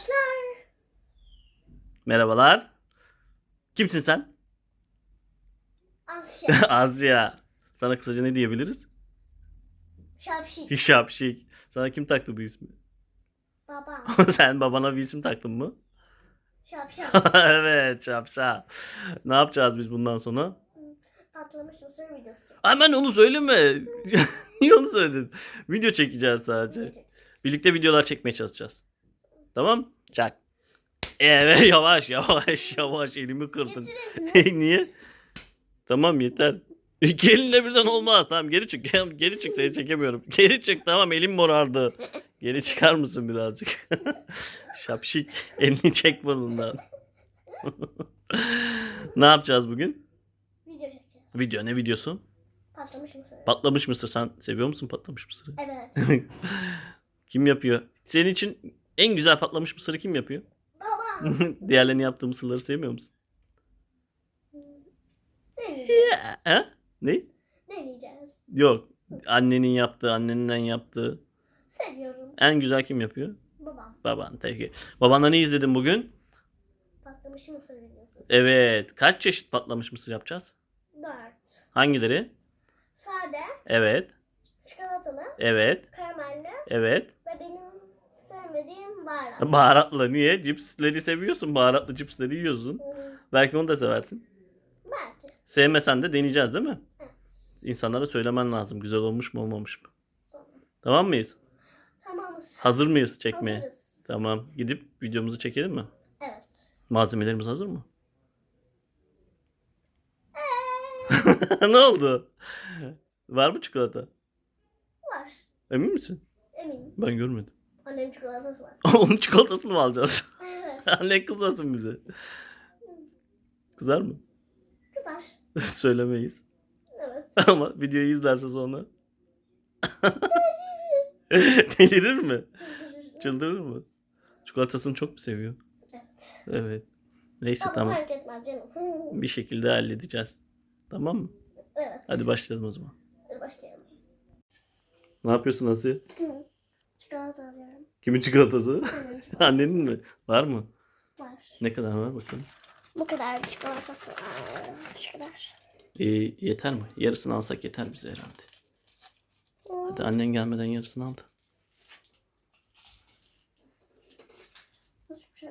Başlar. Merhabalar. Kimsin sen? Asya. Asya. Sana kısaca ne diyebiliriz? Şapşik. Şapşik. Sana kim taktı bu ismi? Baba. sen babana bir isim taktın mı? Şapşak. evet şapşal. Ne yapacağız biz bundan sonra? Patlamış mısır videosu. Hemen onu söyleme. Niye onu söyledin? Video çekeceğiz sadece. Birlikte videolar çekmeye çalışacağız. Tamam? Çak. Evet yavaş yavaş yavaş elimi kırdın. Niye? Tamam yeter. İki elinle birden olmaz. Tamam geri çık. Geri çık seni çekemiyorum. Geri çık tamam elim morardı. Geri çıkar mısın birazcık? Şapşik. Elini çek burnundan. ne yapacağız bugün? Video çekeceğiz. Video ne videosu? Patlamış mısır. Patlamış mısır. Sen seviyor musun patlamış mısırı? evet. kim yapıyor? Senin için en güzel patlamış mısırı kim yapıyor? Baba. Diğerlerini yaptığı mısırları sevmiyor musun? Deneyeceğiz. Ha? Ne? Deneyeceğiz. Yok. Annenin yaptığı, anneninden yaptığı. Seviyorum. En güzel kim yapıyor? Babam. Baban. Peki. Babanla ne izledin bugün? Patlamış mısır videosu. Evet. Kaç çeşit patlamış mısır yapacağız? Dört. Hangileri? Sade. Evet. Çikolatalı. Evet. Karamelli. Evet. Baharatlı. Niye? Cipsleri seviyorsun. Baharatlı cipsleri yiyorsun. Hmm, Belki onu da seversin. Belki. Sevmesen de deneyeceğiz değil mi? Evet. İnsanlara söylemen lazım. Güzel olmuş mu olmamış mı? Sonra. Tamam mıyız? Tamamız. Hazır mıyız çekmeye? Hazırız. Tamam. Gidip videomuzu çekelim mi? Evet. Malzemelerimiz hazır mı? Eee, ne oldu? Var mı çikolata? var. Emin misin? Eminim. Ben görmedim. Annemin çikolatası var. Onun çikolatasını mı alacağız? Evet. Anne kızmasın bize. Kızar mı? Kızar. Söylemeyiz. Evet. Ama videoyu izlerse sonra. Delirir mi? Çıldırır. Çıldırır mı? Çikolatasını çok mu seviyor? Evet. Evet. Neyse Ama tamam. fark etmez canım. Bir şekilde halledeceğiz. Tamam mı? Evet. Hadi başlayalım o zaman. Hadi başlayalım. Ne yapıyorsun Asiye? Hı. Çikolata alıyorum. Kimin çikolatası? Çikolatası Annenin mi? Var mı? var. Ne kadar var bakalım. Bu kadar çikolatası var. Şu kadar. Ee, yeter mi? Yarısını alsak yeter bize herhalde. Hadi annen gelmeden yarısını aldı. Nasıl bir şey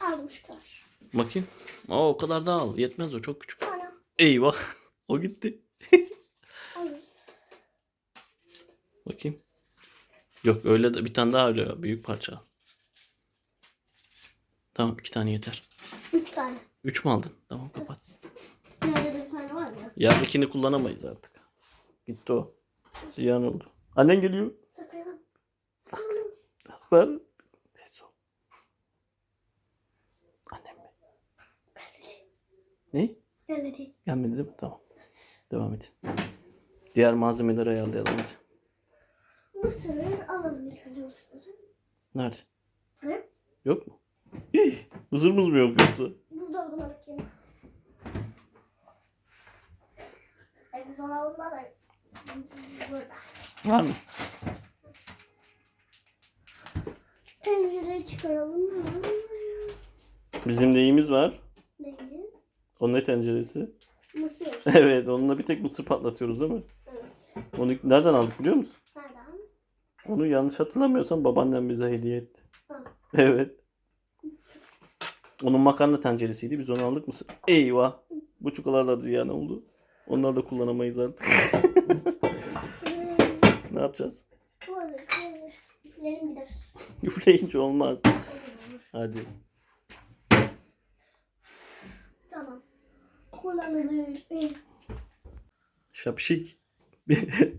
aldım şu kadar. Bakayım. Aa, o kadar da al. Yetmez o çok küçük. Sonra Eyvah. O gitti. Bakayım. Yok öyle de bir tane daha öyle büyük parça. Tamam iki tane yeter. Üç tane. Üç mü aldın? Tamam kapat. Nerede bir tane var ya. Yerdekini kullanamayız artık. Gitti o. Ziyan oldu. Annen geliyor. Saklayalım. Ver. Ses ol. Annem mi? Ne? Gelmedi. Gelmedi değil mi? Tamam. Devam et. Diğer malzemeleri ayarlayalım hadi. Mısırı alalım ilk önce mısırımızı. Nerede? Ne? Yok mu? Ih, mısırımız mı yok yoksa? Buzdolabına bakayım. E, buzdolabında da burada. Var mı? Tencereyi çıkaralım. Bizim neyimiz var? Neydi? O ne tenceresi? Mısır. evet onunla bir tek mısır patlatıyoruz değil mi? Evet. Onu nereden aldık biliyor musun? Onu yanlış hatırlamıyorsam babaannem bize hediye etti. Evet. Onun makarna tenceresiydi. Biz onu aldık mısır. Eyvah. Bu çikolatalar ziyan oldu. Onları da kullanamayız artık. ne yapacağız? Üfleyelim gider. Üfleyince olmaz. Hadi. Tamam. Kullanılır. Şapşik.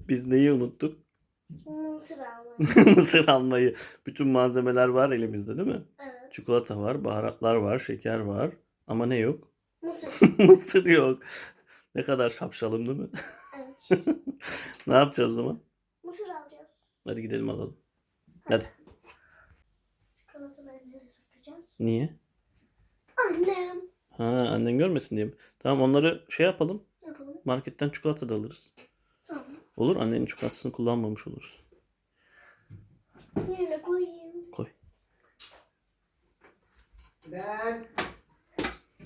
Biz neyi unuttuk? Mısır almak. mısır almayı. Bütün malzemeler var elimizde değil mi? Evet. Çikolata var, baharatlar var, şeker var. Ama ne yok? Mısır. mısır yok. Ne kadar şapşalım değil mi? Evet. ne yapacağız o zaman? Mısır alacağız. Hadi gidelim alalım. Hadi. Çikolataları nereye saklayacağız? Niye? Annem. Ha annen görmesin diye mi? Tamam onları şey yapalım. Yapalım. Marketten çikolata da alırız. Olur annenin çikolatasını kullanmamış oluruz. Yerine koyayım. Koy. Bülent.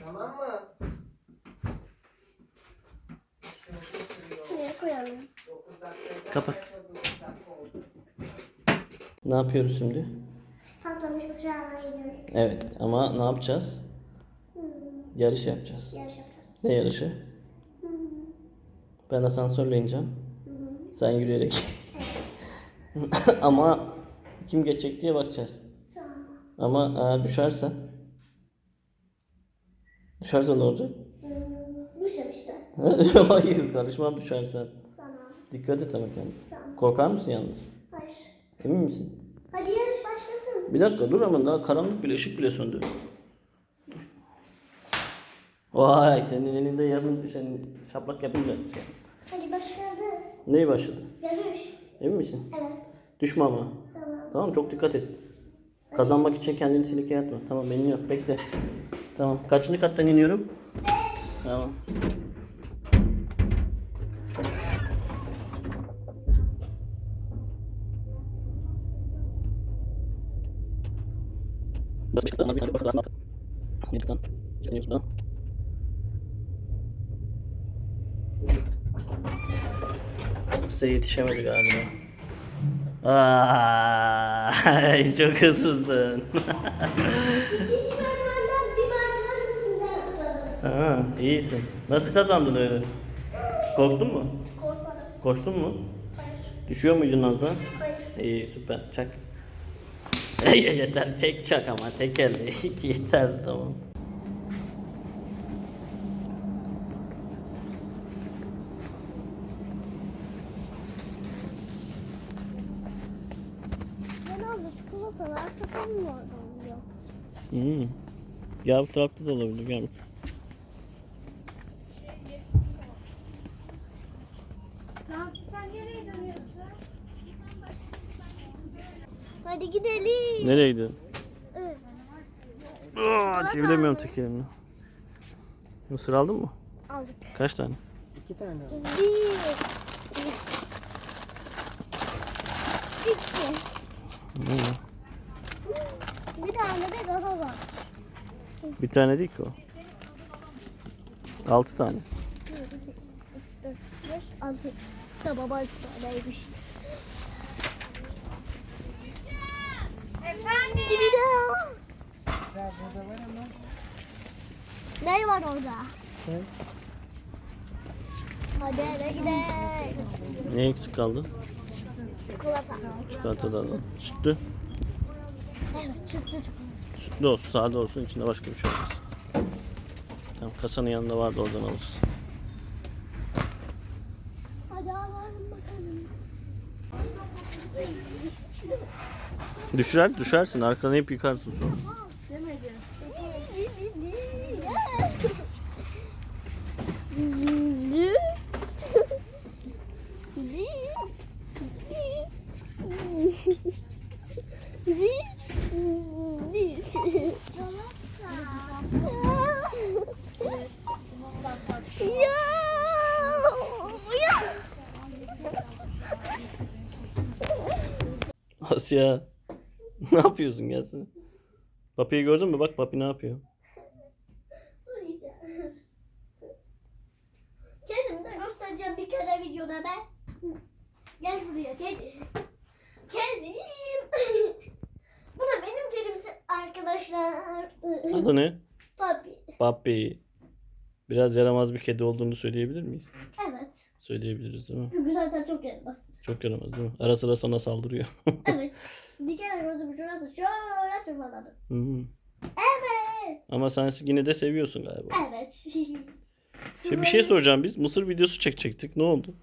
Tamam mı? Şuraya koyalım. Kapat. Ne yapıyoruz şimdi? Patlamış mısırlarla gidiyoruz. Evet ama ne yapacağız? Hmm. Yarış yapacağız. Yarış yapacağız. Ne yarışı? Hmm. Ben asansörle ineceğim. Sen yürüyerek. ama kim geçecek diye bakacağız. Tamam. Ama eğer düşersen düşersen ne olacak? Hmm. Düşer işte. Hayır karışmam düşersen. Tamam. Dikkat et ama kendine. Tamam. Korkar mısın yalnız? Hayır. Emin misin? Hadi yarış başlasın. Bir dakika dur ama daha karanlık bile ışık bile söndü. Vay senin elinde yarın senin şaplak yapınca. Hadi başladı. Neyi başladı? Yarış. Emin misin? Evet. Düşme ama. Tamam. Tamam çok dikkat et. Kazanmak için kendini tehlikeye atma. Tamam iniyor. Bekle. Tamam. Kaçıncı kattan iniyorum? Tamam. Burası çıktı ama bir tane bakar aslında. Geri kalan. İçeriye Size yetişemedi galiba. Ay çok hızlısın. Ha, iyisin. Nasıl kazandın öyle? Korktun mu? Korkmadım. Koştun mu? Hayır. Düşüyor muydun az daha? Hayır. İyi süper çak. Yeter tek çak ama tek elde. yeter tamam. Genelde çikolatalar arkasının mı orada oluyor? Hmm. Ya bu tarafta da olabilir gel bak. Sen nereye dönüyorsun? Hadi gidelim. Nereye gidiyorsun? Evet. Aa, çeviremiyorum tek elimle. Mısır aldın mı? Aldık. Kaç tane? İki tane. Bir. İki. Bir tane de. Bir tane değil ki o. Altı tane. Bir, iki, üç, dört, beş, altı. Tamam altı taneymiş. Efendim? Bir daha. Ya burada var ama. Ne var orada? Sen? Hadi eve gidelim. Ne eksik kaldı? Çikolata. Çikolata da alalım. Sütlü. Evet sütlü çikolata. Sütlü olsun, sade olsun. içinde başka bir şey olmaz. Tamam, kasanın yanında vardı oradan alırız. Hadi alalım bakalım. Düşer, düşersin. Arkanı hep yıkarsın sonra. Asya. Ne yapıyorsun gelsene. Papiyi gördün mü? Bak papi ne yapıyor. Kendim de göstereceğim bir kere videoda ben. Gel buraya kedi. Kedim. Bu da benim kedimsi arkadaşlar. Adı ne? Papi. Papi. Biraz yaramaz bir kedi olduğunu söyleyebilir miyiz? Evet. Söyleyebiliriz değil mi? Çünkü zaten çok yaramaz. Çok yaramaz değil mi? Ara sıra sana saldırıyor. Evet. bir kere gözümü şurası şöyle tırmaladım. Hı. Evet. Ama sen yine de seviyorsun galiba. Evet. Şey, bir şey soracağım biz. Mısır videosu çekecektik. Ne oldu?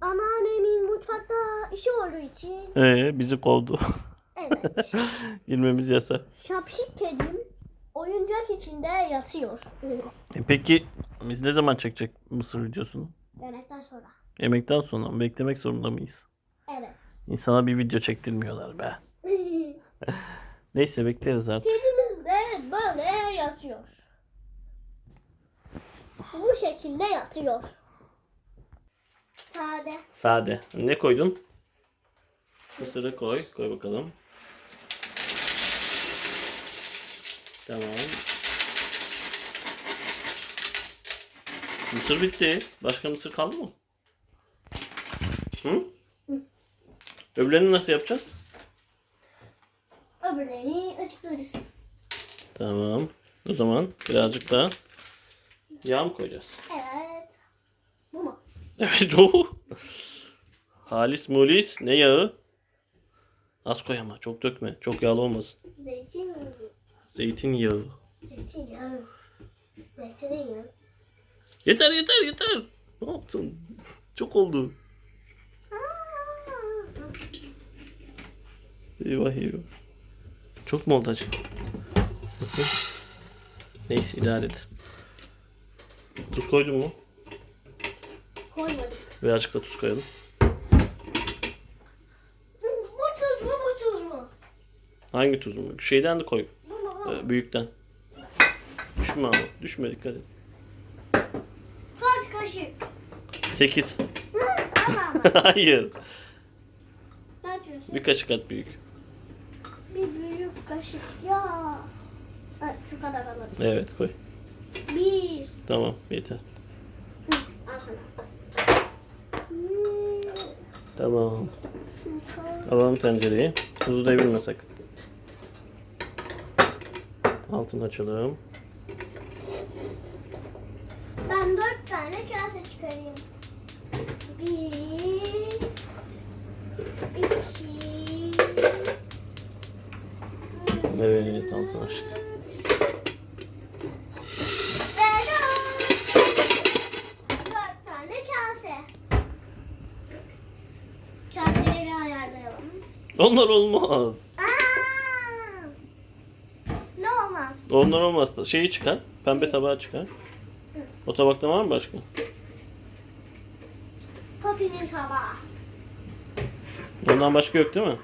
Anneannemin mutfakta işi olduğu için. Ee, bizi kovdu. Evet. Girmemiz yasak. Şapşik kedim oyuncak içinde yatıyor. E peki biz ne zaman çekecek Mısır videosunu? Yemekten sonra. Yemekten sonra mı? Beklemek zorunda mıyız? Evet. İnsana bir video çektirmiyorlar be. Neyse bekleriz artık. Kedimiz de böyle yatıyor. Bu şekilde yatıyor. Sade. Sade. Ne koydun? Mısırı koy. Koy bakalım. Tamam. Mısır bitti. Başka mısır kaldı mı? Hı? Hı. Öbürlerini nasıl yapacağız? Öbürlerini açıklarız. Tamam. O zaman birazcık daha yağ mı koyacağız? Evet. Bu mu? Evet o. Halis mulis ne yağı? Az koy ama çok dökme. Çok yağlı olmasın. Zeytin. Zeytinyağı. Zeytinyağı. Zeytinyağı. Yeter yeter yeter. Ne yaptın? Çok oldu. Eyvah eyvah. Çok mu oldu acaba? Neyse idare et. Tuz koydun mu? Koymadık. Birazcık da tuz koyalım. Bu tuz mu bu tuz mu? Hangi tuz mu? Şeyden de koy. Ee, büyükten. Düşme ama. Düşme dikkat et. Kaç kaşık? 8. Hı, Ama ama. Hayır. Ne? Bir kaşık at büyük. Bir büyük kaşık ya. Ha, şu kadar alalım. Evet koy. Bir. Tamam yeter. Hı, al sana. Hmm, Tamam. Alalım tencereyi. Tuzu devirme sakın. Altını açalım. Ben dört tane kase çıkarayım. Bir. iki, Evet altını açtık. Dört. Tane kase. Kaseleri ayarlayalım. Onlar olmaz. Aa! Ne olmaz? Onlar olmaz. Şeyi çıkar. Pembe tabağı çıkar. O tabakta var mı başka? Tabağı. Ondan başka yok değil mi?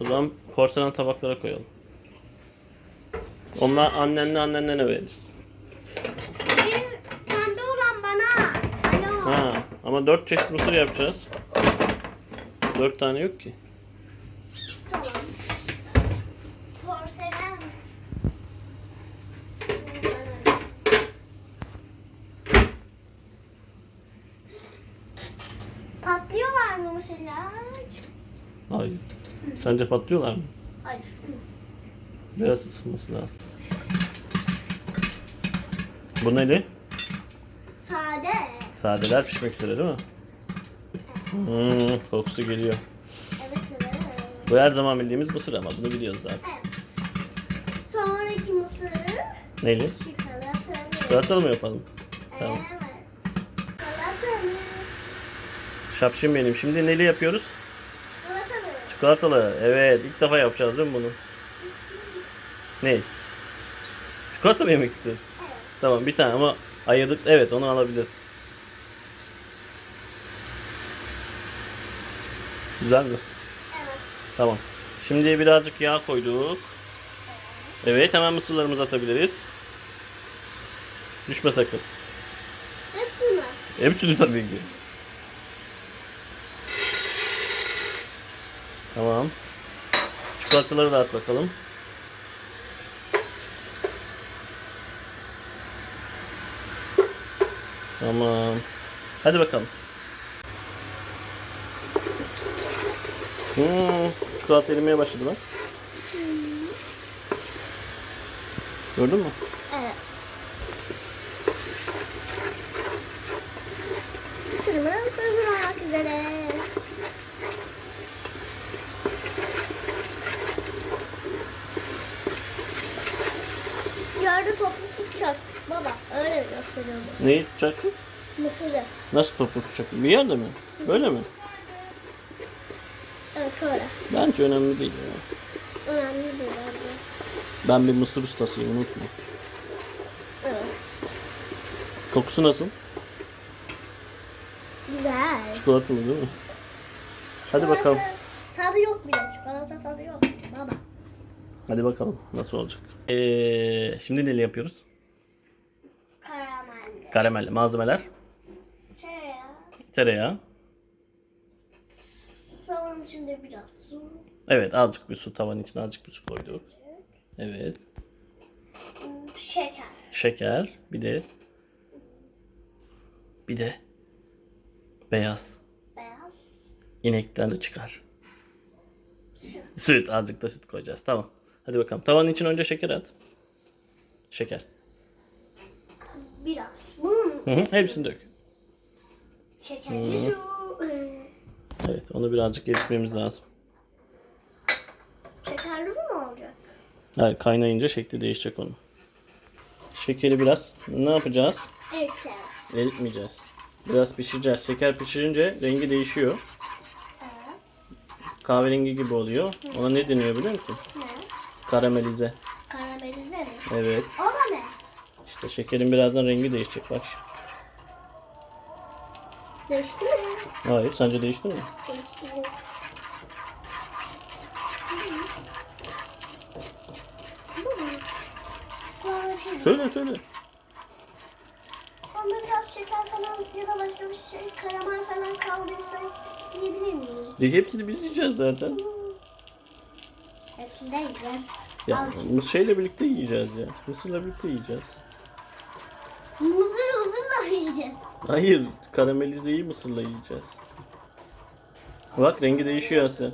O zaman porselen tabaklara koyalım. Onlar annenle annenle veririz. Bir pembe olan bana. Alo. Ha, ama dört çeşit mısır yapacağız. Dört tane yok ki. Tamam. Porselen. Patlıyorlar mı mesela? Hayır. Sence patlıyorlar mı? Hayır. Biraz ısınması lazım. Bu neydi? Sade. Sadeler pişmek üzere değil mi? Hmm, kokusu geliyor. Evet evet. Bu her zaman bildiğimiz mısır ama bunu biliyoruz zaten. Evet. Sonraki mısır. Neyle? Çikolatalı. Çikolatalı mı yapalım? Tamam. Evet. Çikolatalı. Şapşin benim. Şimdi neli yapıyoruz? Çikolatalı. Çikolatalı. Evet. ilk defa yapacağız değil mi bunu? Ne? Çikolata mı yemek istiyorsun? Evet. Tamam bir tane ama ayırdık. Evet onu alabiliriz. Güzel mi? Evet. Tamam. Şimdi birazcık yağ koyduk. Evet hemen mısırlarımızı atabiliriz. Düşme sakın. Hepsi mi? Hepsini tabii ki. Tamam. Çikolataları da at bakalım. Tamam. Hadi bakalım. Hmm, çikolata erimeye başladı bak. Gördün mü? Evet. Mısırımız hazır olmak üzere. Gördü toplu tutacak. Baba öyle gösteriyordu. Neyi tutacak? Mısırı. Nasıl toplu tutacak? Bir yerde mi? Öyle mi? Evet öyle. Bence önemli değil ya. Önemli değil bence. Ben bir mısır ustasıyım unutma. Evet. Kokusu nasıl? Güzel. Çikolatalı değil mi? Hadi bakalım. Tadı yok bile. Çikolata tadı yok. Baba. Hadi bakalım nasıl olacak. Ee, şimdi neyle yapıyoruz? Karamelli. Karamel malzemeler. Tereyağı. Tereyağı. Salın içinde biraz su. Evet azıcık bir su tavanın içine azıcık bir su koyduk. Evet. Şeker. Şeker. Bir de bir de beyaz Beyaz. inekten de çıkar. Süt. Azıcık da süt koyacağız. Tamam. Hadi bakalım. Tavanın için önce şeker at. Şeker. Biraz. Bunun Hı hı, hepsini dök. şekerli Hı. su. Evet. Onu birazcık eritmemiz lazım. Şekerli mi olacak? Hayır, kaynayınca şekli değişecek onun. Şekeri biraz ne yapacağız? Evet. Eritmeyeceğiz. Biraz pişireceğiz. Şeker pişirince rengi değişiyor. Evet. Kahverengi gibi oluyor. Ona ne deniyor biliyor musun? Ne? Karamelize. Karamelize mi? Evet. O da ne? İşte şekerin birazdan rengi değişecek bak. Değişti mi? Hayır, sence değişti mi? Değişti. Söyle söyle. Onda biraz şeker falan ya da başka bir şey karamel falan kaldıysa yiyebilir miyim? E, hepsini biz yiyeceğiz zaten. Hepsinden yiyeceğim. Ya Azıcık. bu şeyle birlikte yiyeceğiz ya. Mısırla birlikte yiyeceğiz. Muzlu muzlu yiyeceğiz. Hayır, karamelizeyi mısırla yiyeceğiz. Bak rengi değişiyor Asya.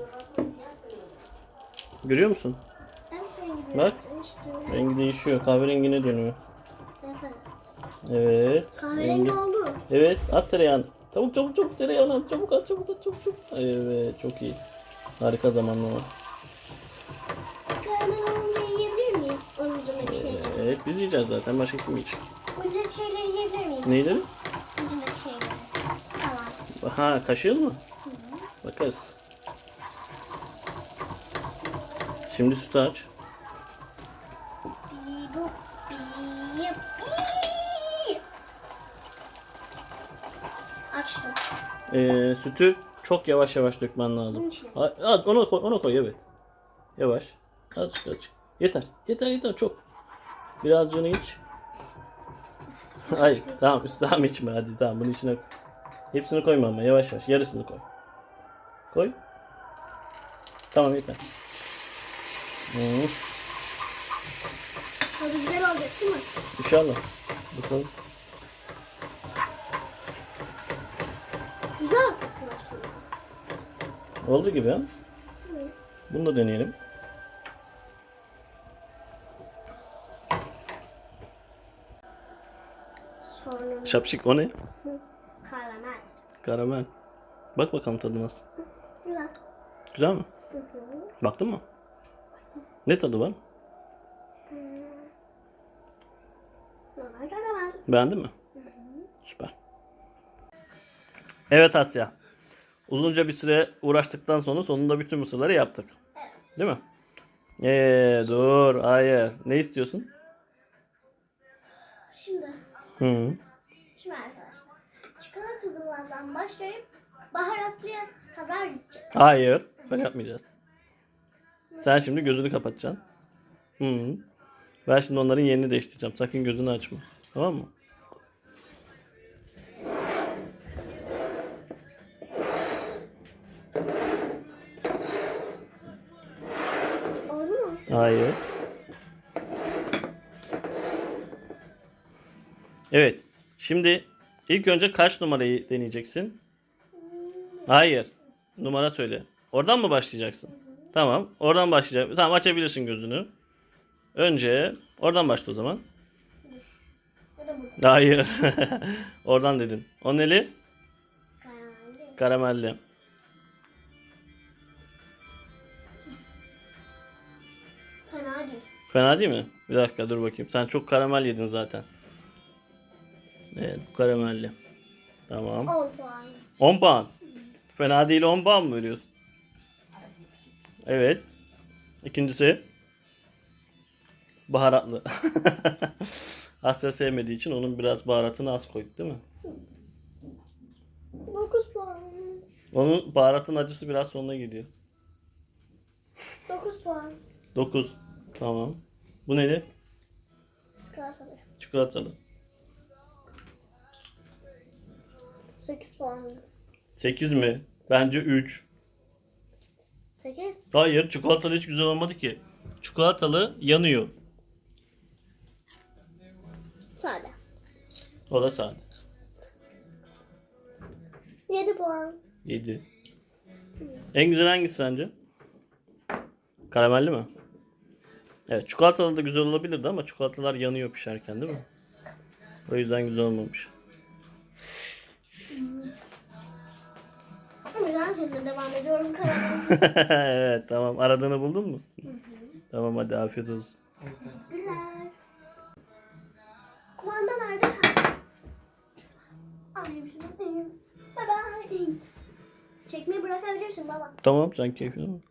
Görüyor musun? Bak. İşte. Rengi değişiyor. Kahverengine dönüyor. Evet. Evet. Kahverengi rengi- oldu. Evet, at tereyağını. Çabuk çabuk çabuk tereyağını at. Çabuk at çabuk at çabuk çabuk. Evet, çok iyi. Harika zamanlama. Karamel olunca yiyebilir miyim? Onun ucundaki şeyleri. Evet, biz yiyeceğiz zaten. Başka kim yiyecek? Ucundaki şeyleri yiyebilir miyim? Neyleri? Ucundaki şeyleri. Tamam. Ha, kaşığın mı? Hı hı. Bakarız. Şimdi sütü aç. Açtım. Ee, sütü çok yavaş yavaş dökmen lazım. İçine. Ha, ona koy, ona koy evet. Yavaş. Azıcık azıcık. Yeter. Yeter yeter çok. Birazcını iç. Hayır tamam tamam içme hadi tamam bunun içine. Hepsini koyma ama yavaş yavaş yarısını koy. Koy. Tamam yeter. Hı, Tadı güzel olacak değil mi? inşallah. Bakalım. Güzel. Oldu gibi ha. Bunu da deneyelim. Sonra Şapşik o ne? karamel. Karamel. Bak bakalım tadı nasıl. Güzel. Güzel mi? Hı hı. Baktın mı? Ne tadı var? Normal karamel. Beğendin mi? Hı hı. Süper. Evet Asya. Uzunca bir süre uğraştıktan sonra sonunda bütün mısırları yaptık. Evet. Değil mi? Eee dur. Hayır. Ne istiyorsun? Hı. şimdi arkadaşlar. Çikolatalılardan başlayıp baharatlıya kadar gidecek. Hayır. Öyle yapmayacağız. Sen şimdi gözünü kapatacaksın. Hı. Ben şimdi onların yerini değiştireceğim. Sakın gözünü açma. Tamam mı? Oldu mu? Hayır. Evet. Şimdi ilk önce kaç numarayı deneyeceksin? Hayır. Numara söyle. Oradan mı başlayacaksın? Tamam. Oradan başlayacak. Tamam açabilirsin gözünü. Önce oradan başla o zaman. Hayır. oradan dedin. O neli? Karamelli. Karamelli. Fena değil. Fena değil mi? Bir dakika dur bakayım. Sen çok karamel yedin zaten. Evet bu karamelli. Tamam. 10 puan. 10 puan. Fena değil 10 puan mı veriyorsun? Evet. İkincisi. Baharatlı. Asya sevmediği için onun biraz baharatını az koyduk değil mi? 9 puan. Onun baharatın acısı biraz sonuna geliyor. 9 puan. 9. Tamam. Bu neydi? Çikolatalı. Çikolatalı. 8 puan. 8 mi? Bence 3. 8. Hayır çikolatalı hiç güzel olmadı ki. Çikolatalı yanıyor. Sade. O da sade. 7 puan. 7. En güzel hangisi sence? Karamelli mi? Evet çikolatalı da güzel olabilirdi ama çikolatalar yanıyor pişerken değil mi? O yüzden güzel olmamış. Güzel şimdi devam ediyorum karamel. evet tamam aradığını buldun mu? tamam hadi afiyet olsun. Güzel. Kumanda nerede? Alayım şunu. Bye bye. Çekmeyi bırakabilirsin baba. Tamam sen keyfine bak.